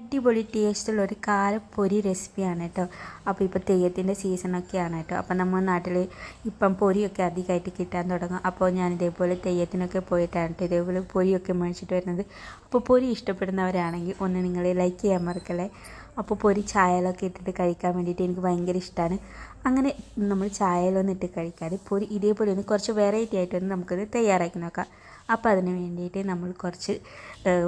അടിപൊളി ടേസ്റ്റുള്ള ഒരു കാരപ്പൊരി റെസിപ്പിയാണ് കേട്ടോ അപ്പോൾ ഇപ്പോൾ തെയ്യത്തിന്റെ സീസണൊക്കെയാണ് കേട്ടോ അപ്പോൾ നമ്മുടെ നാട്ടിൽ ഇപ്പം പൊരിയൊക്കെ അധികമായിട്ട് കിട്ടാൻ തുടങ്ങും. അപ്പോൾ ഞാൻ ഇതേപോലെ തെയ്യത്തിനൊക്കെ പോയിട്ടാണ് കേട്ടോ ഇതേപോലെ പൊരിയൊക്കെ മേടിച്ചിട്ട് വരുന്നത്. അപ്പോൾ പൊരി ഇഷ്ടപ്പെടുന്നവരാണെങ്കിൽ ഒന്ന് നിങ്ങൾ ലൈക്ക് ചെയ്യാൻ മറക്കല്ലേ? അപ്പോൾ പൊരി ചായയിലൊക്കെ ഇട്ടിട്ട് കഴിക്കാൻ വേണ്ടിയിട്ട് എനിക്ക് ഭയങ്കര ഇഷ്ടമാണ് അങ്ങനെ നമ്മൾ ചായയിലൊന്നും ഇട്ട് കഴിക്കാതെ പൊരി ഇതേപോലെ ഒന്ന് കുറച്ച് വെറൈറ്റി ആയിട്ടൊന്ന് നമുക്കത് തയ്യാറാക്കി നോക്കാം. അപ്പോൾ അതിന് വേണ്ടിയിട്ട് നമ്മൾ കുറച്ച്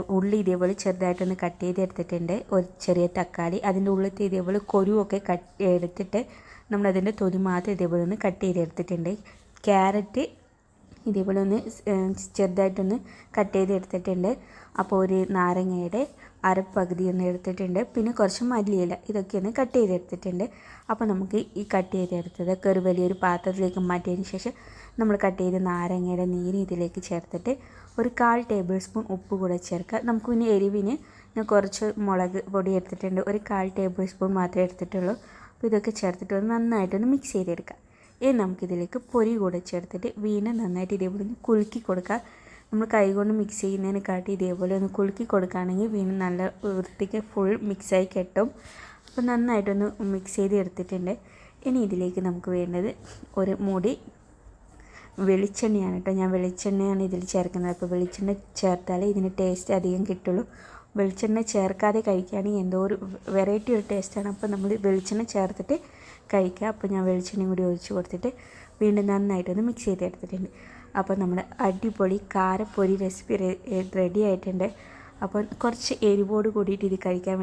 ഉള്ളി ഇതേപോലെ ചെറുതായിട്ടൊന്ന് കട്ട് ചെയ്തെടുത്തിട്ടുണ്ട്. ഒരു ചെറിയ തക്കാളി അതിന്റെ ഉള്ളിലത്തെ ഇതേപോലെ കൊരുവൊക്കെ കട്ട് എടുത്തിട്ട് നമ്മളതിന്റെ തൊലി മാത്രം ഇതേപോലെ ഒന്ന് കട്ട് ചെയ്തെടുത്തിട്ടുണ്ട്. ക്യാരറ്റ് ഇതേപോലെ ഒന്ന് ചെറുതായിട്ടൊന്ന് കട്ട് ചെയ്ത് എടുത്തിട്ടുണ്ട്. അപ്പോൾ ഒരു നാരങ്ങയുടെ അരപ്പകുതി ഒന്ന് എടുത്തിട്ടുണ്ട്. പിന്നെ കുറച്ച് മല്ലിയില ഇതൊക്കെ ഒന്ന് കട്ട് ചെയ്തെടുത്തിട്ടുണ്ട് അപ്പോൾ നമുക്ക് ഈ കട്ട് ചെയ്തെടുത്തതൊക്കെ ഒരു വലിയൊരു പാത്രത്തിലേക്ക് മാറ്റിയതിന് ശേഷം നമ്മൾ കട്ട് ചെയ്ത നാരങ്ങയുടെ നീര് ഇതിലേക്ക് ചേർത്തിട്ട് ഒരു കാൽ ടേബിൾ സ്പൂൺ ഉപ്പ് കൂടെ ചേർക്കുക. നമുക്ക് പിന്നെ എരിവിന് ഞാൻ കുറച്ച് മുളക് പൊടി എടുത്തിട്ടുണ്ട്. ഒരു കാൽ ടേബിൾ സ്പൂൺ മാത്രമേ എടുത്തിട്ടുള്ളൂ. അപ്പോൾ ഇതൊക്കെ ചേർത്തിട്ട് ഒന്ന് നന്നായിട്ടൊന്ന് മിക്സ് ചെയ്തെടുക്കുക ഇനി നമുക്കിതിലേക്ക് പൊരി കൂടെ ചേർത്തിട്ട് വീണ്ടും നന്നായിട്ട് ഇതേപോലെ ഒന്ന് കുലുക്കി കൊടുക്കുക നമ്മൾ കൈകൊണ്ട് മിക്സ് ചെയ്യുന്നതിനെ കാട്ടി ഇതേപോലെ ഒന്ന് കുലുക്കി കൊടുക്കുകയാണെങ്കിൽ വീണ്ടും നല്ല വൃത്തിക്ക് ഫുൾ മിക്സായി കെട്ടും. അപ്പോൾ നന്നായിട്ടൊന്ന് മിക്സ് ചെയ്ത് എടുത്തിട്ടുണ്ട്. ഇനി ഇതിലേക്ക് നമുക്ക് വേണ്ടത് ഒരു മുടി വെളിച്ചെണ്ണയാണ് കേട്ടോ. ഞാൻ വെളിച്ചെണ്ണയാണ് ഇതിൽ ചേർക്കുന്നത്. അപ്പോൾ വെളിച്ചെണ്ണ ചേർത്താലേ ഇതിന് ടേസ്റ്റ് അധികം കിട്ടുള്ളൂ. വെളിച്ചെണ്ണ ചേർക്കാതെ കഴിക്കുകയാണെങ്കിൽ എന്തോ ഒരു വെറൈറ്റി ഒരു ടേസ്റ്റാണ്. അപ്പോൾ നമ്മൾ വെളിച്ചെണ്ണ ചേർത്തിട്ട് കഴിക്കുക. അപ്പോൾ ഞാൻ വെളിച്ചെണ്ണയും കൂടി ഒഴിച്ച് കൊടുത്തിട്ട് വീണ്ടും നന്നായിട്ടൊന്ന് മിക്സ് ചെയ്തെടുത്തിട്ടുണ്ട് അപ്പോൾ നമ്മുടെ അടിപൊളി കാരപ്പൊരി റെസിപ്പി റെഡി ആയിട്ടുണ്ട്. അപ്പോൾ കുറച്ച് എരിവോട് കൂടിയിട്ട് ഇത് കഴിക്കാൻ വേണ്ടി